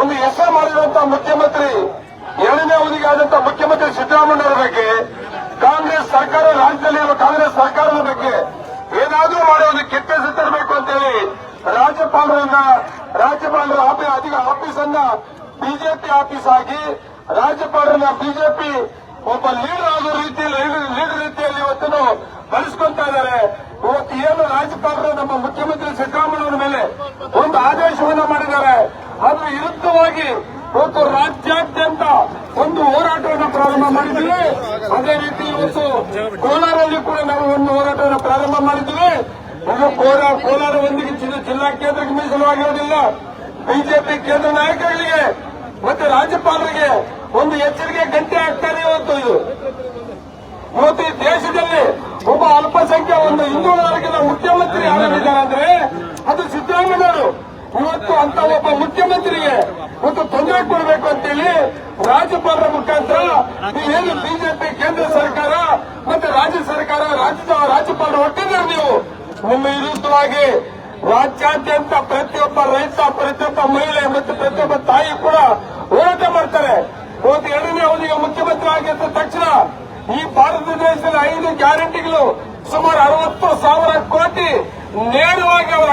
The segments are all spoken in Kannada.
ಒಂದು ಹೆಸರು ಮಾಡಿರುವಂತಹ ಮುಖ್ಯಮಂತ್ರಿ, ಎರಡನೇ ಅವಧಿಗೆ ಆದಂತಹ ಮುಖ್ಯಮಂತ್ರಿ ಸಿದ್ದರಾಮಯ್ಯ ಬಗ್ಗೆ, ಕಾಂಗ್ರೆಸ್ ಸರ್ಕಾರ ರಾಜ್ಯದಲ್ಲಿರುವ ಕಾಂಗ್ರೆಸ್ ಸರ್ಕಾರದ ಬಗ್ಗೆ ಏನಾದರೂ ಮಾಡಿ ಒಂದು ಕೆಟ್ಟ ಹೆಸರು ತರಬೇಕು ಅಂತೇಳಿ ರಾಜ್ಯಪಾಲರನ್ನ, ರಾಜ್ಯಪಾಲರ ಅಧಿಕ ಆಫೀಸ್ ಅನ್ನ ಬಿಜೆಪಿ ಆಫೀಸ್ ಆಗಿ ರಾಜ್ಯಪಾಲರನ್ನ ಬಿಜೆಪಿ ಒಬ್ಬ ಲೀಡರ್ ಆಗೋ ರೀತಿಯಲ್ಲಿ, ಲೀಡರ್ ರೀತಿಯಲ್ಲಿ ಇವತ್ತು ಬಳಸ್ಕೊಂತಾ ಇದ್ದಾರೆ. ಇವತ್ತು ಏನು ರಾಜ್ಯಪಾಲರು, ನಮ್ಮ ಮುಖ್ಯಮಂತ್ರಿ ಸಿದ್ದರಾಮಯ್ಯನವರ ಮೇಲೆ ಒಂದು ಆದೇಶವನ್ನ ಮಾಡಿದ್ದಾರೆ. ಅದ್ರ ವಿರುದ್ಧವಾಗಿ ಇವತ್ತು ರಾಜ್ಯಾದ್ಯಂತ ಒಂದು ಹೋರಾಟವನ್ನು ಪ್ರಾರಂಭ ಮಾಡಿದ್ದೀವಿ. ಅದೇ ರೀತಿ ಇವತ್ತು ಕೋಲಾರಲ್ಲಿ ಕೂಡ ನಾವು ಒಂದು ಹೋರಾಟವನ್ನು ಪ್ರಾರಂಭ ಮಾಡಿದ್ದೀವಿ. ಇದು ಕೋಲಾರ ಕೋಲಾರ ಒಂದಿಗೆ ಜಿಲ್ಲಾ- ಕೇಂದ್ರಕ್ಕೆ ಮೀಸಲವಾಗಿರೋದಿಲ್ಲ ಬಿಜೆಪಿ ಕೇಂದ್ರ ನಾಯಕರಿಗೆ ಮತ್ತೆ ರಾಜ್ಯಪಾಲರಿಗೆ ಒಂದು ಎಚ್ಚರಿಕೆ ಗಂಟೆ ಆಗ್ತಾರೆ ಇವತ್ತು ಇದು. ಇವತ್ತು ಈ ದೇಶದಲ್ಲಿ ಒಬ್ಬ ಅಲ್ಪಸಂಖ್ಯಾ ಒಂದು ಹಿಂದೂ ವರ್ಗದ ಮುಖ್ಯಮಂತ್ರಿ ಯಾರಿದ್ದಾರೆ ಅಂದ್ರೆ ಇವತ್ತು ಅಂತ ಒಬ್ಬ ಮುಖ್ಯಮಂತ್ರಿಗೆ ಒಂದು ತೊಂದರೆ ಕೊಡಬೇಕು ಅಂತೇಳಿ ರಾಜ್ಯಪಾಲರ ಮುಖಾಂತರ ನೀವೇನು ಬಿಜೆಪಿ, ಕೇಂದ್ರ ಸರ್ಕಾರ ಮತ್ತೆ ರಾಜ್ಯ ಸರ್ಕಾರ, ರಾಜ್ಯದ ರಾಜ್ಯಪಾಲರು ಒಟ್ಟಿದ್ದಾರೆ ನೀವು ನಿಮ್ಮ ವಿರುದ್ಧವಾಗಿ ರಾಜ್ಯಾದ್ಯಂತ ಪ್ರತಿಯೊಬ್ಬ ರೈತ, ಪ್ರತಿಯೊಬ್ಬ ಮಹಿಳೆ ಮತ್ತು ಪ್ರತಿಯೊಬ್ಬ ತಾಯಿ ಕೂಡ ಹೋರಾಟ ಮಾಡ್ತಾರೆ. ಇವತ್ತು ಎರಡನೇ ಅವಧಿಗೆ ಮುಖ್ಯಮಂತ್ರಿ ಆಗಿದ್ದ ತಕ್ಷಣ ಈ ಭಾರತ ದೇಶದಲ್ಲಿ ಐದು ಗ್ಯಾರಂಟಿಗಳು ಸುಮಾರು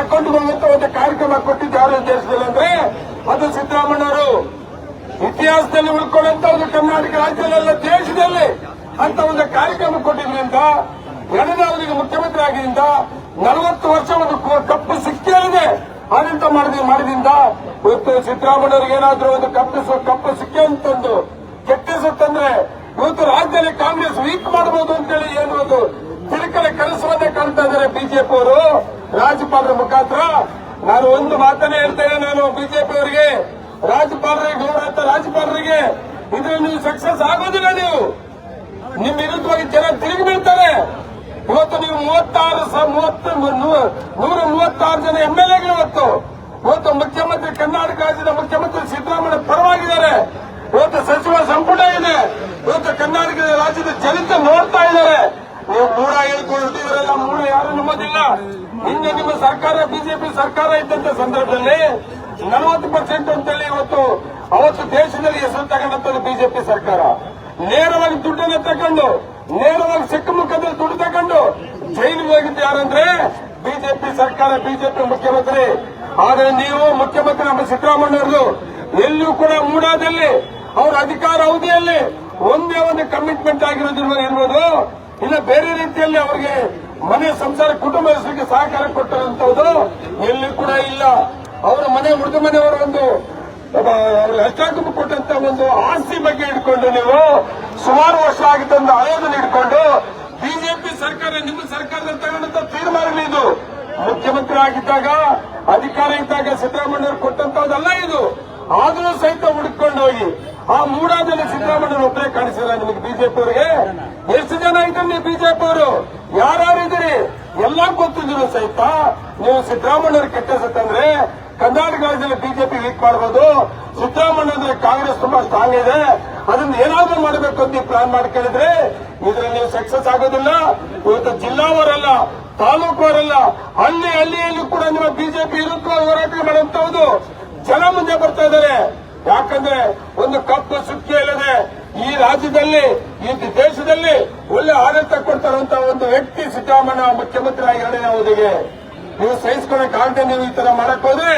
ನೇರವಾಗಿ ಅವರ ಅಕೌಂಟ್ ಹೋಗುವಂತ ಒಂದು ಕಾರ್ಯಕ್ರಮ ಕೊಟ್ಟಿದ್ದು ಯಾರು ದೇಶದಲ್ಲಿ ಅಂದ್ರೆ ಅದು ಸಿದ್ದರಾಮಣ್ಣವರು ಇತಿಹಾಸದಲ್ಲಿ ಉಳ್ಕೊಳ್ಳುವಂತ ಒಂದು ಕರ್ನಾಟಕ ರಾಜ್ಯದಲ್ಲ ದೇಶದಲ್ಲಿ ಅಂತ ಒಂದು ಕಾರ್ಯಕ್ರಮ ಕೊಟ್ಟಿದ್ರಿಂದ ಅವರಿಗೆ ಮುಖ್ಯಮಂತ್ರಿ ಆಗಿದ್ದರಿಂದ ನಲವತ್ತು ವರ್ಷ ಒಂದು ಕಪ್ಪು ಸಿಕ್ಕಿರಲಿದೆ ಆಡಳಿತ ಮಾಡಿದ ಮಾಡಿದಿಂದ ಇವತ್ತು ಸಿದ್ದರಾಮಯ್ಯವ್ರಿಗೆ ಏನಾದ್ರೂ ಒಂದು ಕಪ್ಪು ಕಪ್ಪು ಸಿಕ್ಕಿ ಅಂತಂದು ಇವತ್ತು ರಾಜ್ಯದಲ್ಲಿ ಕಾಂಗ್ರೆಸ್ ವೀಕ್ ಮಾಡಬಹುದು ಅಂತೇಳಿ ಏನುವುದು ತಿರುಕಲ ಕೆಲಸವನ್ನೇ ಕಾಣ್ತಾ ಇದ್ದಾರೆ ಬಿಜೆಪಿ ಅವರು. ರಾಜ್ಯಪಾಲರ ಮುಖಾಂತರ ನಾನು ಒಂದು ಮಾತನ್ನೇ ಹೇಳ್ತೇನೆ. ನಾನು ಬಿಜೆಪಿ ಅವರಿಗೆ ರಾಜ್ಯಪಾಲರಿಗೆ ಗೌರವ ರಾಜ್ಯಪಾಲರಿಗೆ ಇದು ನೀವು ಸಕ್ಸಸ್ ಆಗೋದಿಲ್ಲ ನೀವು. ನಿಮ್ಮ ವಿರುದ್ಧವಾಗಿ ಜನ ತಿರುಗಿ ಬೀಳ್ತಾರೆ. ಇವತ್ತು ನೀವು ಮೂವತ್ತಾರು ಮೂವತ್ತು ನೂರ ಮೂವತ್ತಾರು ಜನ ಎಂಎಲ್ಎಗಳು ಎಲ್ ಎಗಳು ಇವತ್ತು. ಇವತ್ತು ಮುಖ್ಯಮಂತ್ರಿ ಕರ್ನಾಟಕ ರಾಜ್ಯದ ಮುಖ್ಯಮಂತ್ರಿ ಸಿದ್ದರಾಮಯ್ಯ ಪರವಾಗಿದ್ದಾರೆ. ಇವತ್ತು ಸಚಿವ ಸಂಪುಟ ಇದೆ. ಇವತ್ತು ಕರ್ನಾಟಕದ ರಾಜ್ಯದ ಜನತೆ ನೋಡ್ತಾ ಇದ್ದಾರೆ. ನೀವು ಮೂಡ ಹೇಳ್ಕೊಳ್ತಿದ್ರಲ್ಲ ಮೂಡ ಯಾರು ನಂಬೋದಿಲ್ಲ. ಹಿಂದೆ ನಿಮ್ಮ ಸರ್ಕಾರ, ಬಿಜೆಪಿ ಸರ್ಕಾರ ಇದ್ದಂತ ಸಂದರ್ಭದಲ್ಲಿ ನಲವತ್ತು ಪರ್ಸೆಂಟ್ ಅಂತೇಳಿ ಇವತ್ತು ಅವತ್ತು ದೇಶದಲ್ಲಿ ಹೆಸರು ತಗೊಂಡಂತದ್ದು ಬಿಜೆಪಿ ಸರ್ಕಾರ. ನೇರವಾಗಿ ದುಡ್ಡನ್ನ ತಗೊಂಡು, ನೇರವಾಗಿ ಸಿಕ್ಕ ಮುಖದಲ್ಲಿ ದುಡ್ಡು ತಗೊಂಡು ಜೈಲಿಗೆ ಹೋಗಿದ್ದು ಯಾರಂದ್ರೆ ಬಿಜೆಪಿ ಸರ್ಕಾರ, ಬಿಜೆಪಿ ಮುಖ್ಯಮಂತ್ರಿ. ಆದ್ರೆ ನೀವು ಮುಖ್ಯಮಂತ್ರಿ ನಮ್ಮ ಸಿದ್ದರಾಮಯ್ಯವರು ಎಲ್ಲಿಯೂ ಕೂಡ ಮೂಡಾದಲ್ಲಿ ಅವರ ಅಧಿಕಾರ ಅವಧಿಯಲ್ಲಿ ಒಂದೇ ಒಂದು ಕಮಿಟ್ಮೆಂಟ್ ಆಗಿರೋದಿರುವ ಇರ್ಬೋದು ಇಲ್ಲ ಬೇರೆ ರೀತಿಯಲ್ಲಿ ಅವರಿಗೆ ಮನೆ ಸಂಸಾರ ಕುಟುಂಬ ಹೆಸರಿಗೆ ಸಹಕಾರ ಕೊಟ್ಟಂತದ್ದು ಎಲ್ಲಿ ಕೂಡ ಇಲ್ಲ. ಅವರ ಮನೆ ಮೃದು ಮನೆಯವರ ಒಂದು ಅಷ್ಟಾಗುಂಪು ಕೊಟ್ಟಂತ ಒಂದು ಆಸ್ತಿ ಬಗ್ಗೆ ಇಟ್ಕೊಂಡು ನೀವು ಸುಮಾರು ವರ್ಷ ಆಗಿದ್ದಂತ ಹಳೆಯದನ್ನು ಇಟ್ಕೊಂಡು ಬಿಜೆಪಿ ಸರ್ಕಾರ, ನಿಮ್ಮ ಸರ್ಕಾರದಲ್ಲಿ ತಗೊಂಡಂತ ತೀರ್ಮಾನ ಇದು. ಮುಖ್ಯಮಂತ್ರಿ ಆಗಿದ್ದಾಗ, ಅಧಿಕಾರ ಇದ್ದಾಗ ಸಿದ್ದರಾಮಯ್ಯ ಕೊಟ್ಟಂತದಲ್ಲ ಇದು. ಆದರೂ ಸಹಿತ ಹುಡುಕೊಂಡು ಹೋಗಿ, ಆ ಮೂಡಾದಲ್ಲಿ ಸಿದ್ದರಾಮಯ್ಯ ಒಬ್ಬರೇ ಕಾಣಿಸಿಲ್ಲ ನಿಮಗೆ ಬಿಜೆಪಿ ಅವರಿಗೆ. ಎಷ್ಟು ಜನ ಇದ್ದಾರೆ ನೀವು ಬಿಜೆಪಿ ಅವರು? ಎಲ್ಲ ಗೊತ್ತಿದ್ರು ಸಹಿತ ನೀವು ಸಿದ್ದರಾಮಯ್ಯ ಕೆಟ್ಟ ಸತ್ತಂದ್ರೆ ಕರ್ನಾಟಕ ರಾಜ್ಯದಲ್ಲಿ ಬಿಜೆಪಿ ವೀಕ್ ಮಾಡಬಹುದು ಸಿದ್ದರಾಮಯ್ಯ ಅಂದ್ರೆ ಕಾಂಗ್ರೆಸ್ ತುಂಬಾ ಸ್ಟ್ರಾಂಗ್ ಇದೆ. ಅದನ್ನ ಏನಾದ್ರೂ ಮಾಡಬೇಕು ಅಂತ ಪ್ಲಾನ್ ಕೇಳಿದ್ರೆ ಇದ್ರಲ್ಲಿ ನೀವು ಸಕ್ಸಸ್ ಆಗೋದಿಲ್ಲ. ಇವತ್ತು ಜಿಲ್ಲಾವರಲ್ಲ, ತಾಲೂಕುವರಲ್ಲ ಅಲ್ಲಿ ಹಳ್ಳಿಯಲ್ಲೂ ಕೂಡ ನಿಮ್ಮ ಬಿಜೆಪಿ ವಿರುದ್ಧ ಹೋರಾಟ ಮಾಡುವಂತಹದ್ದು ಜನ ಮುಂದೆ ಬರ್ತಾ ಇದ್ದಾರೆ. ಯಾಕಂದ್ರೆ ಒಂದು ಕಪ್ಪು ಸುಕ್ಕಿ ಇಲ್ಲದೆ ಈ ರಾಜ್ಯದಲ್ಲಿ ಈ ದೇಶದಲ್ಲಿ ಒಳ್ಳೆ ಆಡಳಿತ ಕೊಡ್ತಾರಂತ ಒಂದು ವ್ಯಕ್ತಿ ಸಿದ್ದರಾಮಯ್ಯ ಮುಖ್ಯಮಂತ್ರಿ ಎರಡನೇ ಅವಧಿಗೆ. ನೀವು ಸಹಿಸ್ಕೊಳಕ್ ಆಗದೆ ನೀವು ಈ ತರ ಮಾಡಕ್ ಹೋದ್ರೆ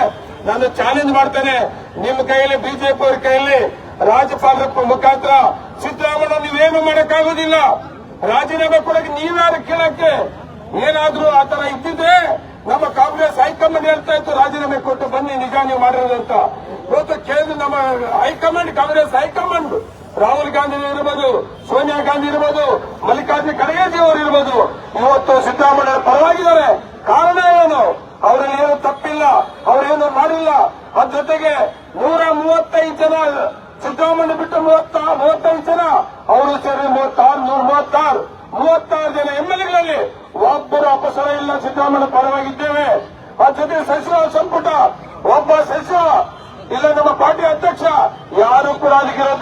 ನಾನು ಚಾಲೆಂಜ್ ಮಾಡ್ತೇನೆ. ನಿಮ್ಮ ಕೈಯಲ್ಲಿ ಬಿಜೆಪಿ ಅವ್ರ ಕೈಯಲ್ಲಿ ರಾಜ್ಯಪಾಲರ ಮುಖಾಂತರ ಸಿದ್ದರಾಮಯ್ಯ ನೀವೇನು ಮಾಡಕ್ಕಾಗೋದಿಲ್ಲ. ರಾಜೀನಾಮೆ ಕೊಡಕ್ಕೆ ನೀವ್ಯಾರು ಕೇಳಕ್ಕೆ? ಏನಾದ್ರೂ ಆ ತರ ಇದ್ದಿದ್ರೆ ನಮ್ಮ ಕಾಂಗ್ರೆಸ್ ಹೈಕಮಾಂಡ್ ಹೇಳ್ತಾ ಇತ್ತು, ರಾಜೀನಾಮೆ ಕೊಟ್ಟು ಬನ್ನಿ, ನಿಜ ನೀವು ಮಾಡಿರೋದಂತ. ಇವತ್ತು ಕೇಳಿದ್ರು ನಮ್ಮ high command, Congress high command. Rahul Gandhi ಇರ್ಬೋದು, ಸೋನಿಯಾ ಗಾಂಧಿ ಇರ್ಬೋದು, ಮಲ್ಲಿಕಾರ್ಜುನ ಖರ್ಗೆ ಅವರು ಇರ್ಬೋದು. ಇವತ್ತು ಸಿದ್ದರಾಮಯ್ಯ ಪರವಾಗಿದ್ದಾರೆ. ಕಾರಣ ಏನು? ಅವರಲ್ಲಿ ಏನು ತಪ್ಪಿಲ್ಲ, ಅವರೇನು ಮಾಡಿಲ್ಲ. ಅದ್ರ ಜೊತೆಗೆ ನೂರ ಮೂವತ್ತೈದು ಜನ, ಸಿದ್ದರಾಮಯ್ಯ ಬಿಟ್ಟು ಮೂವತ್ತ, ಮೂವತ್ತೈದು ಜನ, ಅವರು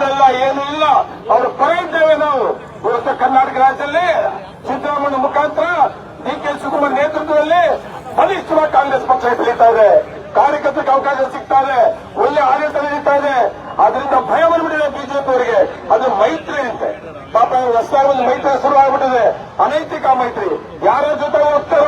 ಅದೆಲ್ಲ ಏನೂ ಇಲ್ಲ. ಅವರು ಪರ ಇದ್ದೇವೆ ನಾವು. ಉತ್ತರ ಕರ್ನಾಟಕ ರಾಜ್ಯದಲ್ಲಿ ಸಿದ್ದರಾಮಯ್ಯ ಮುಖಾಂತರ ಡಿ ಕೆ ಶಿವಕುಮಾರ್ ನೇತೃತ್ವದಲ್ಲಿ ಬಲಿಷ್ಠವಾಗಿ ಕಾಂಗ್ರೆಸ್ ಪಕ್ಷ ಬೆಳೀತಾ ಇದೆ. ಕಾರ್ಯಕರ್ತಕ್ಕೆ ಅವಕಾಶ ಸಿಗ್ತಾ ಇದೆ ಒಳ್ಳೆ ಆಡಳಿತ ನಡೀತಾ ಇದೆ. ಅದರಿಂದ ಭಯ ಬಂದ್ಬಿಟ್ಟಿದೆ ಬಿಜೆಪಿ ಅವರಿಗೆ. ಅದು ಮೈತ್ರಿ ಅಂತೆ. ಪಾಪ ಹೊಸದಾಗಿ ಒಂದು ಮೈತ್ರಿ ಶುರು ಆಗ್ಬಿಟ್ಟಿದೆ. ಅನೈತಿಕ ಮೈತ್ರಿ. ಯಾರ ಜೊತೆ ಹೋಗ್ತಾರೆ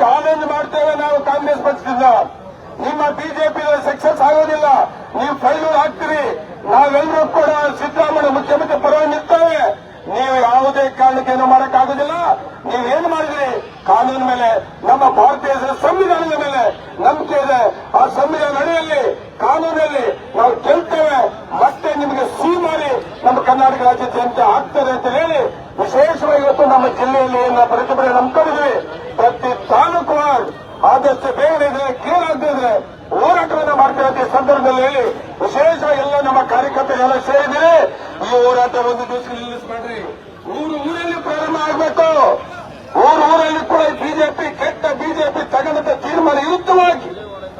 ಚಾಲೆಂಜ್ ಮಾಡ್ತೇವೆ ನಾವು ಕಾಂಗ್ರೆಸ್ ಪಕ್ಷದಿಂದ. ನಿಮ್ಮ ಬಿಜೆಪಿ ಸಕ್ಸಸ್ ಆಗೋದಿಲ್ಲ. ನೀವು ಫೈಲೂರ್ ಹಾಕ್ತೀರಿ ನಾವೆಲ್ಲರೂ ಕೂಡ ಸಿದ್ದರಾಮಯ್ಯ ಮುಖ್ಯಮಂತ್ರಿ ಪರವಾಗಿ ನಿಲ್ತೇವೆ ನೀವು ಯಾವುದೇ ಕಾರಣಕ್ಕೆ ಏನು ಮಾಡಕ್ಕಾಗೋದಿಲ್ಲ ನೀವೇನು ಮಾಡಿದ್ರಿ? ಕಾನೂನು ಮೇಲೆ, ನಮ್ಮ ಭಾರತೀಯ ಸಂವಿಧಾನದ ಮೇಲೆ ನಂಬಿಕೆ ಇದೆ. ಆ ಸಂವಿಧಾನ ಅಡಿಯಲ್ಲಿ, ಕಾನೂನಲ್ಲಿ ನಾವು ಗೆಲ್ತೇವೆ ಮತ್ತೆ ನಿಮಗೆ ಸಿ ಮಾಡಿ ನಮ್ಮ ಕರ್ನಾಟಕ ರಾಜ್ಯ ಜನತೆ ಆಗ್ತದೆ ಅಂತ ಹೇಳಿ ವಿಶೇಷವಾಗಿ ಇವತ್ತು ನಮ್ಮ ಜಿಲ್ಲೆಯಲ್ಲಿ ಪ್ರತಿಭಟನೆ ನಂಬ್ಕೊಂಡಿದ್ವಿ ಆದಷ್ಟು ಬೇಗ ಇದೆ ಕೀಳಾಗದಿದೆ ಹೋರಾಟವನ್ನು ಮಾಡ್ತಾ ಇದ್ದೀವಿ ಸಂದರ್ಭದಲ್ಲಿ ವಿಶೇಷ ಎಲ್ಲ ನಮ್ಮ ಕಾರ್ಯಕರ್ತರೆಲ್ಲ ಸೇರಿದ್ರೆ ಈ ಹೋರಾಟ ಒಂದು ದಿವಸ ನಿಲ್ಲಿಸ್ಬೇಡ್ರಿ ಊರು ಊರಲ್ಲಿ ಪ್ರಾರಂಭ ಆಗಬೇಕು. ಊರು ಊರಲ್ಲಿ ಕೂಡ ಬಿಜೆಪಿ ಕೆಟ್ಟ ಬಿಜೆಪಿ ತಗೊಂಡಂತ ತೀರ್ಮಾನ ಯುದ್ಧವಾಗಿ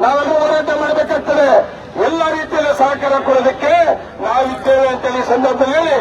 ನಾವೆಲ್ಲ ಹೋರಾಟ ಮಾಡಬೇಕಾಗ್ತದೆ. ಎಲ್ಲ ರೀತಿಯಲ್ಲಿ ಸಹಕಾರ ಕೊಡೋದಕ್ಕೆ ನಾವಿದ್ದೇವೆ ಈ ಸಂದರ್ಭದಲ್ಲಿ